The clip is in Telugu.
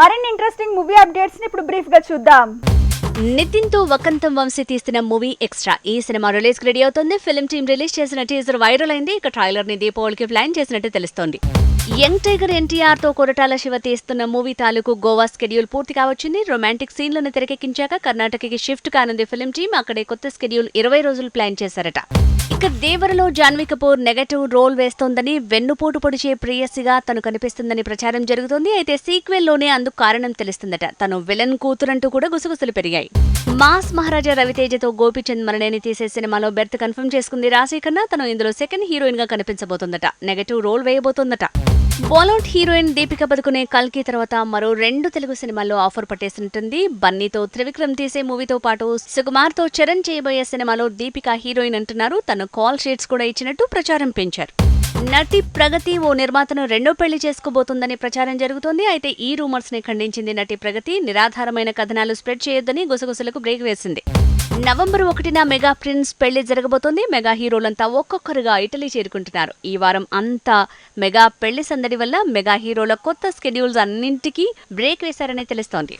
మరిన్ని ఇంట్రెస్టింగ్ మూవీ అప్డేట్స్ని ఇప్పుడు బ్రీఫ్గా చూద్దాం. నితిన్తో వకంతం వంశీ తీసిన మూవీ ఎక్స్ట్రా ఈ సినిమా రిలీజ్ రెడీ అవుతుంది. ఫిల్మ్ టీం రిలీజ్ చేసిన టీజర్ వైరల్ అయింది. ఇక ట్రైలర్ని దీపావళికి ప్లాన్ చేసినట్టు తెలుస్తోంది. యంగ్ టైగర్ ఎన్టీఆర్తో కొరటాల శివ తీస్తున్న మూవీ తాలూకు గోవా స్కెడ్యూల్ పూర్తి కావచ్చింది. రొమాంటిక్ సీన్లను తెరకెక్కించాక కర్ణాటకకి షిఫ్ట్ కానుంది ఫిల్మ్ టీం అక్కడే కొత్త స్కెడ్యూల్ ఇరవై రోజులు ప్లాన్ చేశారట. ఇక దేవరలో జాన్వీ కపూర్ నెగటివ్ రోల్ వేస్తోందని వెన్నుపోటు పొడిచే ప్రేయసిగా తను కనిపిస్తుందని ప్రచారం జరుగుతోంది. అయితే సీక్వెల్లోనే అందుకు కారణం తెలుస్తుందట. తను విలన్ కూతురంటూ కూడా గుసగుసలు పెరిగాయి. మాస్ మహారాజా రవితేజతో గోపిచంద్ మరణేని తీసే సినిమాలో బెర్త్ కన్ఫర్మ్ చేసుకుంది రాశి కన్నా తను ఇందులో సెకండ్ హీరోయిన్గా కనిపించబోతోందట. నెగటివ్ రోల్ వేయబోతోందట. బాలీవుడ్ హీరోయిన్ దీపిక పదుకునే కల్కి తర్వాత మరో రెండు తెలుగు సినిమాల్లో ఆఫర్ పట్టేసినట్టుంది. బన్నీతో త్రివిక్రమ్ తీసే మూవీతో పాటు సుకుమార్తో చరణ్ చేయబోయే సినిమాలో దీపిక హీరోయిన్ అంటున్నారు. తను కాల్ షీట్స్ కూడా ఇచ్చినట్టు ప్రచారం పెంచారు. నటి ప్రగతి ఓ నిర్మాతను రెండో పెళ్ళి చేసుకోబోతుందని ప్రచారం జరుగుతోంది. అయితే ఈ రూమర్స్ని ఖండించింది నటి ప్రగతి. నిరాధారమైన కథనాలు స్ప్రెడ్ చేయొద్దని గుసగుసలకు బ్రేక్ వేసింది. నవంబర్ ఒకటిన మెగా ప్రిన్స్ పెళ్ళి జరగబోతోంది. మెగా హీరోలంతా ఒక్కొక్కరుగా ఇటలీ చేరుకుంటున్నారు. ఈ వారం అంతా మెగా పెళ్ళి సందడి వల్ల మెగా హీరోల కొత్త స్కెడ్యూల్స్ అన్నింటికీ బ్రేక్ వేశారని తెలుస్తోంది.